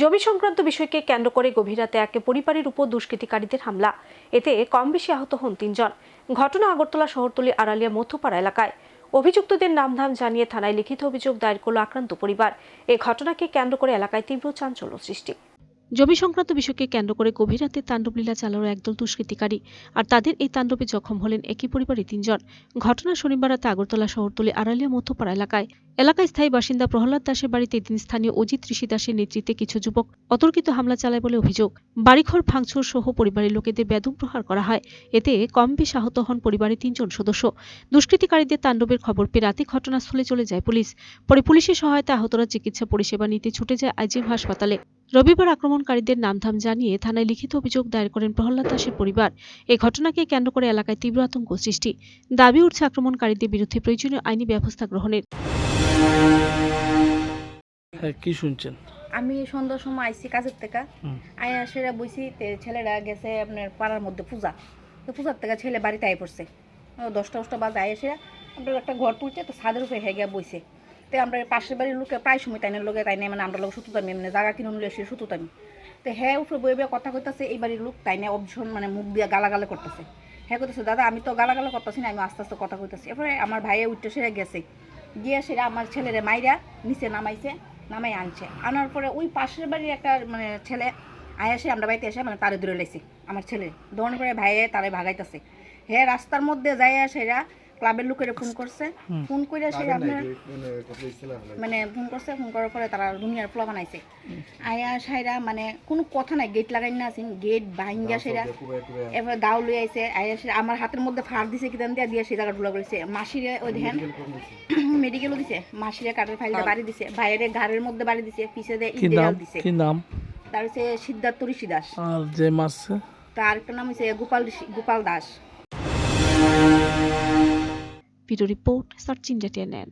জমি সংক্রান্ত বিষয়কে কেন্দ্র করে গভীর রাতে এক পরিবারের উপর দুষ্কৃতিকারীদের হামলা। এতে কম বেশি আহত হন তিনজন। ঘটনা আগরতলা শহরতলি আড়ালিয়া মধ্যপাড়া এলাকায়। অভিযুক্তদের নামধাম জানিয়ে থানায় লিখিত অভিযোগ দায়ের করল আক্রান্ত পরিবার। এ ঘটনাকে কেন্দ্র করে এলাকায় তীব্র চাঞ্চল্য সৃষ্টি। জমি সংক্রান্ত বিষয়কে কেন্দ্র করে গভীর রাতে তাণ্ডবলীলা চালালো একদল দুষ্কৃতিকারী, আর তাদের এই তাণ্ডবে জখম হলেন একই পরিবারের তিনজন। ঘটনা শনিবার রাতে আগরতলা শহরতলি আড়ালিয়া মধ্যপাড়া এলাকায়। এলাকায় স্থায়ী বাসিন্দা প্রহ্লাদ দাসের বাড়িতে এদিন স্থানীয় অজিত ঋষি দাসের নেতৃত্বে কিছু যুবক অতর্কিত হামলা চালায় বলে অভিযোগ। বাড়িঘর ভাঙচুর সহ পরিবারের লোকেদের বেদম প্রহার করা হয়। এতে কম বেশ আহত হন পরিবারের তিনজন সদস্য। দুষ্কৃতিকারীদের তাণ্ডবের খবর পেয়ে রাতে ঘটনাস্থলে চলে যায় পুলিশ। পরে পুলিশের সহায়তা আহতরা চিকিৎসা পরিষেবা নিতে ছুটে যায় আইজিএম হাসপাতালে। রবিবার আক্রমণকারীদের নামধাম জানিয়ে থানায় লিখিত অভিযোগ দায়ের করেন প্রহ্লাদ দাসের পরিবার। এই ঘটনাকে কেন্দ্র করে এলাকায় তীব্র আতঙ্ক সৃষ্টি। দাবি উঠছে আক্রমণকারীদের বিরুদ্ধে প্রয়োজনীয় আইনি ব্যবস্থা গ্রহণের। হ্যাঁ কি শুনছেন? আমি সন্ধ্যার সময় আইসি কাজের থেকে। আয়া সেরা বইছি ছেলেরা গেছে আপনার পাড়ার মধ্যে পূজা। তো পূজার থেকে ছেলে বাড়িতে আই পড়ছে। দশটা দশটা বাজে আয় এসে আমরা একটা ঘর তুলছে তো ছাদের উপরে হেগে বইছে। তো আমরা পাশের বাড়ির লোকে প্রায় সময় তাইনের লোকে তাই মানে আমরা লোক সুতুতামি মানে জায়গা কিনে নিলে সে সুতুতামি তো হ্যাঁ উপরে বই বই কথা কইতাছে, এই বাড়ির লোক তাই না অপশন মানে মুখ দিয়ে গালাগালে করতেছে। হ্যাঁ করতেছে দাদা, আমি তো গালাগালে করতেছি না, আমি আস্তে আস্তে কথা কইতাছি। এরপরে আমার ভাইয়ে উঠতে সেরে গেছে। গিয়ে সেটা আমার ছেলেরে মাইরা নিচে নামাইছে নামাই আনছে। আনার পরে ওই পাশের বাড়ির একটা মানে ছেলে আয় এসে আমরা বাড়িতে এসে মানে তারে দূরে লাইছি, আমার ছেলে দৌড় পরে ভাইয়ে তারে ভাগাইতেছে। হ্যাঁ রাস্তার মধ্যে যাইয়া সেরা ক্লাবের লোকের ফোন করছে ফোন করে সে আপনার মানে ফোন করছে ফোন করার পরে তারা দুনিয়ার পোলা বানাইছে আয়া সাইরা মানে কোনো কথা নাই গেট লাগাই না আছেন গেট ভাঙ্গা সেরা এবার দাও লই আইছে আয়া সেরা আমার হাতের মধ্যে ফাড় দিছে কিদান দিয়া দিয়ে সেই জায়গা ঢুলা করেছে। মাসিরে ওই ধ্যান মেডিকেলও দিছে? মাসিরে কাঠের ফাইলটা বাড়ি দিছে বাইরে ঘাড়ের মধ্যে বাড়ি দিছে পিছে দিয়ে ইট দিছে। কি নাম? তার হচ্ছে সিদ্ধার্থ ঋষি দাস। আর যে মারছে তার একটা নাম হচ্ছে Gopal Rishi Gopal Das. Report search India T N N